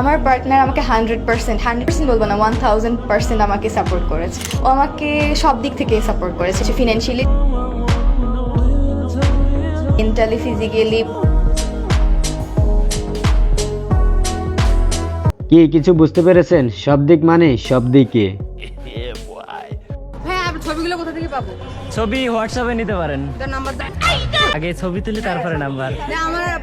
আমার পার্টনার আমাকে hundred percent hundred percent বলব না ওয়ান থাউজেন্ড পার্সেন্ট আমাকে সাপোর্ট করেছে। ও আমাকে সব দিক থেকে সাপোর্ট করেছে ফিনান্সিয়ালি মেন্টালি ফিজিক্যালি কি কিছু বুঝতে পেরেছেন? সব দিক মানে সব দিকে। হ্যাঁ আপনার ছবিগুলো কোথা থেকে পাবো? ছবি হোয়াটসঅ্যাপে নিতে পারেন। নাম্বার আগে ছবি তুলি তারপরে নাম্বার আমার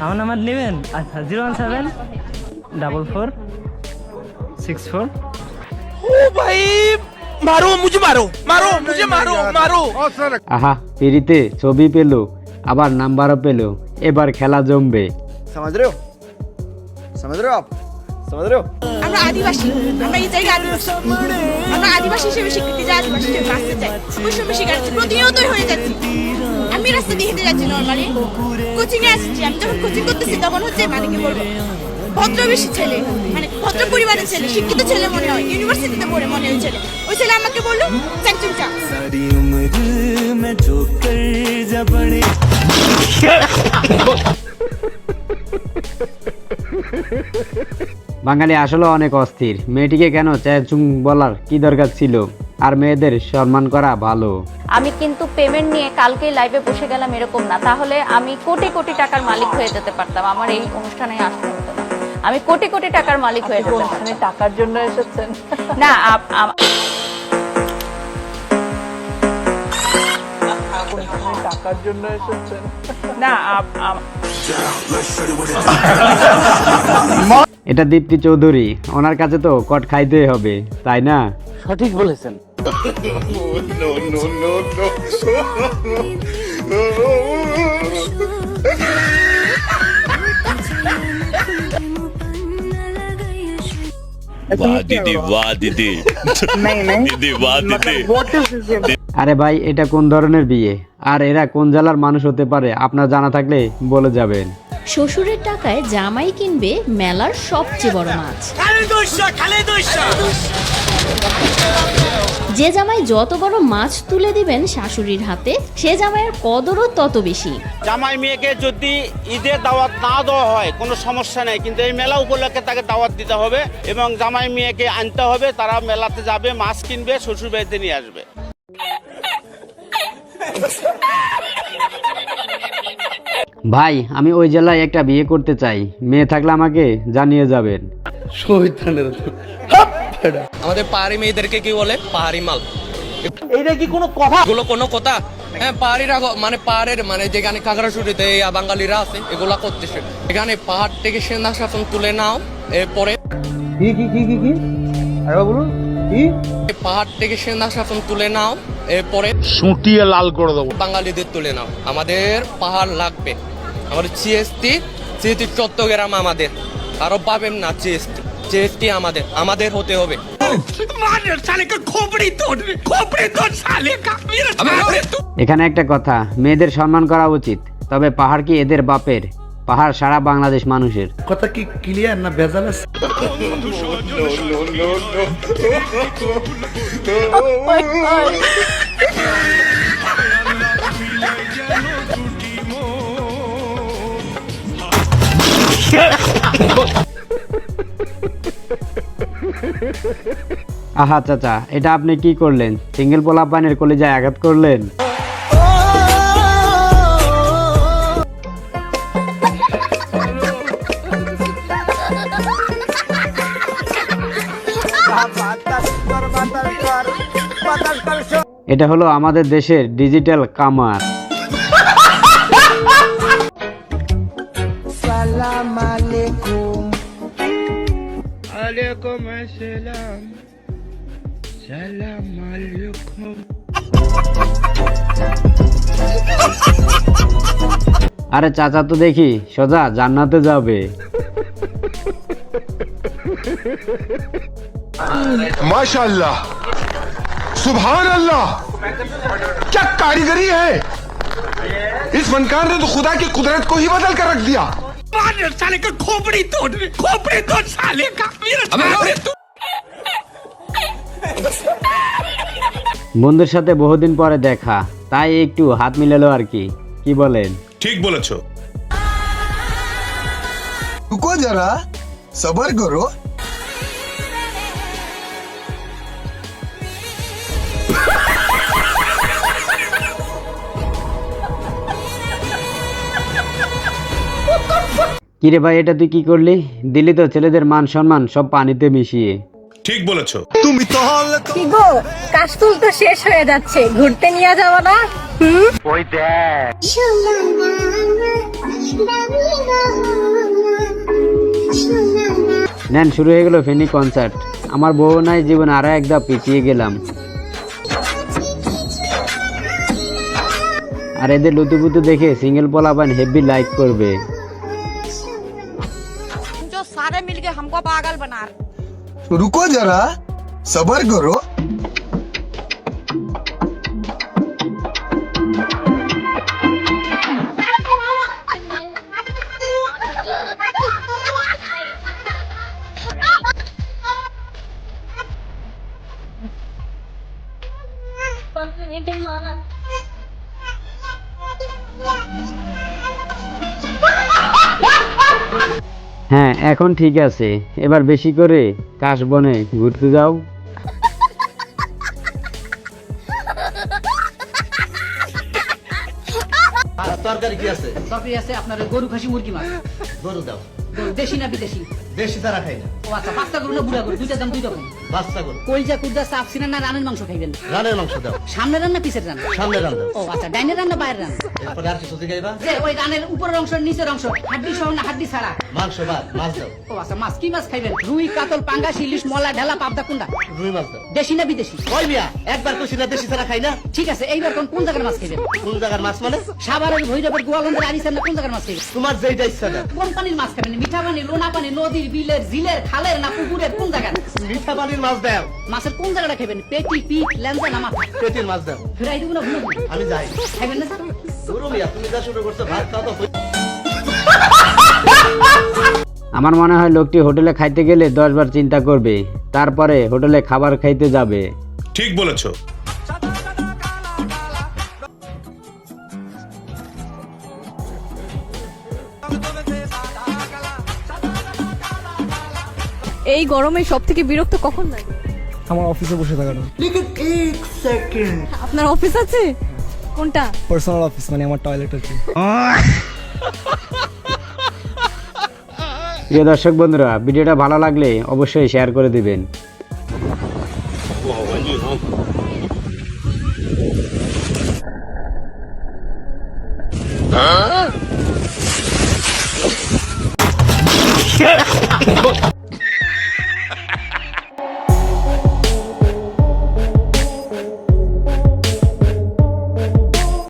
আমার নাম্বার নেবেন আচ্ছা zero one seven double four six four मारो मुझे मारो मारो मुझे मारो मारो আহা পিড়িতে ছবি পেল আবার নাম্বারও পেল এবার খেলা জমবে समझ रहे हो समझ रहे हो आप समझ रहे हो আমরা আদিবাসী আমরা এই জায়গায় আদিবাসী আমরা আদিবাসী হিসেবে স্বীকৃতি যে আদিবাসী হিসেবে বাঁচতে চাই বৈষম্য শিকার হচ্ছে প্রতিনিয়তই হয়ে যাচ্ছি আমি রাস্তা দিয়ে হেঁটে যাচ্ছি নর্মালি কোচিং এ আসছি আমি। যখন কোচিং করতেছি তখন হচ্ছে মানে কি বলব ভদ্রবেশী ছেলে মানে ভদ্র পরিবারের ছেলে শিক্ষিত ছেলে মনে হয় ইউনিভার্সিটিতে পড়ে মনে হয় ছেলে। ওই ছেলে আমাকে বলল স্যাংচুং চা বাঙালি আসলে অনেক অস্থির। মেয়েটিকে কেন চ্যাচুং বলার কি দরকার ছিল? আর মেয়েদের সম্মান করা ভালো। আমি কিন্তু পেমেন্ট নিয়ে কালকে লাইভে বসে গেলাম এরকম না। তাহলে আমি কোটি কোটি টাকার মালিক হয়ে যেতে পারতাম। আমার এই অনুষ্ঠানে আসতে হতো না। আমি কোটি কোটি টাকার মালিক হয়ে যেতে অনুষ্ঠানে টাকার জন্য এসেছেন? না আপ- আম- না এটা দীপ্তি চৌধুরী। ওনার কাছে তো কট খাইতেই হবে তাই না? সঠিক বলেছেন। वाह दीदी वाह दीदी दीदी वाह दीदी আরে ভাই এটা কোন ধরনের বিয়ে আর এরা কোন জেলার মানুষ হতে পারে আপনার জানা থাকলে বলে যাবেন শ্বশুরের টাকায় জামাই কিনবে মেলার সবচেয়ে বড় মাছ। যে জামাই যত বড় মাছ তুলে দিবেন শাশুড়ির হাতে, সে জামাইয়ের কদরও তত বেশি। জামাই মেয়েকে যদি ঈদের দাওয়াত না দেওয়া হয়, কোনো সমস্যা নেই, কিন্তু এই মেলা উপলক্ষে তাকে দাওয়াত দিতে হবে এবং জামাই মেয়েকে আনতে হবে, তারা মেলাতে যাবে, মাছ কিনবে শ্বশুর বাড়িতে নিয়ে আসবে। ভাই আমি ওই জেলায় একটা বিয়ে করতে চাই। মেয়ে থাকলে আমাকে জানিয়ে যাবেন। আমাদের পাহাড়ি মেয়েদেরকে কি বলে? পাহাড়ি মাল। এইটা কি কোনো কথা? এগুলো কোনো কথা? হ্যাঁ পাহাড়িরা মানে পাহাড়ের মানে যেখানে খাগড়াছড়িতে এই বাঙালিরা আছে এগুলা করতেছে। এখানে পাহাড় থেকে সেনা শাসন তুলে নাও এরপরে কি কি কি কি কি? আরে বলুন। কি? পাহাড় থেকে সেনা শাসন তুলে নাও এরপরে সুটিয়ে লাল করে দেবো। বাঙালিদের তুলে নাও। আমাদের পাহাড় লাগবে। আমাদের জিএসটি জিএসটি চট্টগ্রাম আমাদের আরও পাবেন না জিএসটি জিএসটি আমাদের আমাদের হতে হবে। এখানে একটা কথা মেয়েদের সম্মান করা উচিত তবে পাহাড় কি এদের বাপের? পাহাড় সারা বাংলাদেশ মানুষের। কথা কি ক্লিয়ার না ভেজাল আছে? আহা চাচা এটা আপনি কি করলেন? সিঙ্গেল পোলা পানের কলিজায় আঘাত করলেন? এটা হলো আমাদের দেশের ডিজিটাল কামার। আরে চাচা তো দেখি সোজা জান্নাতে যাবে माशाल्लाह सुभान अल्लाह क्या कारीगरी है इस फनकार ने तो खुदा की कुदरत को ही बदल कर रख दिया বন্ধুর সাথে বহুদিন পরে দেখা। তাই একটু হাত মিলালো আর কি। কি বলেন? ঠিক বলেছ। রুকো যারা সবার করো। কিরে ভাই এটা তুই কি করলি? দিলি তো ছেলেদের মান সম্মান সব পানিতে মিশিয়ে। ঠিক বলেছ। তুমি তাহলে কাশফুল তো শেষ হয়ে যাচ্ছে। ঘুরতে নিয়ে যাব না? ওই নেন শুরু হয়ে গেল ফেনি কনসার্ট আমার বউ নাই জীবন আরও একদম পিছিয়ে গেলাম। আর এদের লুতুপুতু দেখে সিঙ্গেল পোলাপান হেভি লাইক করবে। रुको जरा सबर करो হ্যাঁ এখন ঠিক আছে। এবার বেশি করে কাশবনে ঘুরতে যাও। তরকারি কি আছে? তরকারি আছে আপনার গরু খাসি মুরগি মাছ। গরু দাও। দেশি না বিদেশি? দেশি তারা খাই না। ও আচ্ছা পাঁচটা গরু না বুড়া গরু? দুইটা দাম দুই রকম বাচ্চা গরু। কলজা কুদ্দা চাপ সিনা না রানের মাংস খাইবেন? রানের মাংস দাও। সামনে রান্না পিছের রান্না সামনে রান দাও। ও আচ্ছা ডাইনের রান্না বাইরের রান্না এরপরে আর কিছু দিগাইবা যে ওই রানের উপরের অংশ নিচের অংশ হাড্ডি সহ না হাড্ডি ছাড়া? মাংস ভাত মাছ দাও। ও আচ্ছা মাছ কি মাছ খাইবেন? রুই কাতল পাঙ্গাস ইলিশ মলা ঢেলা পাবদা রুই মাছ দাও। দেশি না বিদেশি? ওই মিয়া একবার কইছি না দেশি তারা খাই না। ঠিক আছে এইবার কোন কোন জায়গার মাছ খাইবেন? কোন জায়গার মাছ মানে? সাভারের ভৈরবের গোয়ালন্দের আরিসের না কোন জায়গার মাছ খাইবেন? তোমার যেইটা ইচ্ছা কোন পানির মাছ খাবেন? মিঠা পানি লোনা পানি নদীর বিলের জিলের খালের না পুকুরের কোন জায়গা মিঠা পানির মাছ মাছের কোন জায়গাটা পেটি না পেটির মাছ না আমি যাই। খাবেন না তুমি যা শুরু করছ ভাত তো। আমার মনে হয় লোকটি হোটেলে খাইতে গেলে দশবার চিন্তা করবে তারপরে হোটেলে খাবার খাইতে যাবে। ঠিক বলেছ। এই গরমে সব থেকে বিরক্ত কখন লাগে? আমার অফিসে বসে থাকানো আপনার অফিস আছে? কোনটা? পার্সোনাল অফিস মানে আমার টয়লেট আছে। প্রিয় দর্শক বন্ধুরা ভিডিওটা ভালো লাগলে অবশ্যই শেয়ার করে দিবেন।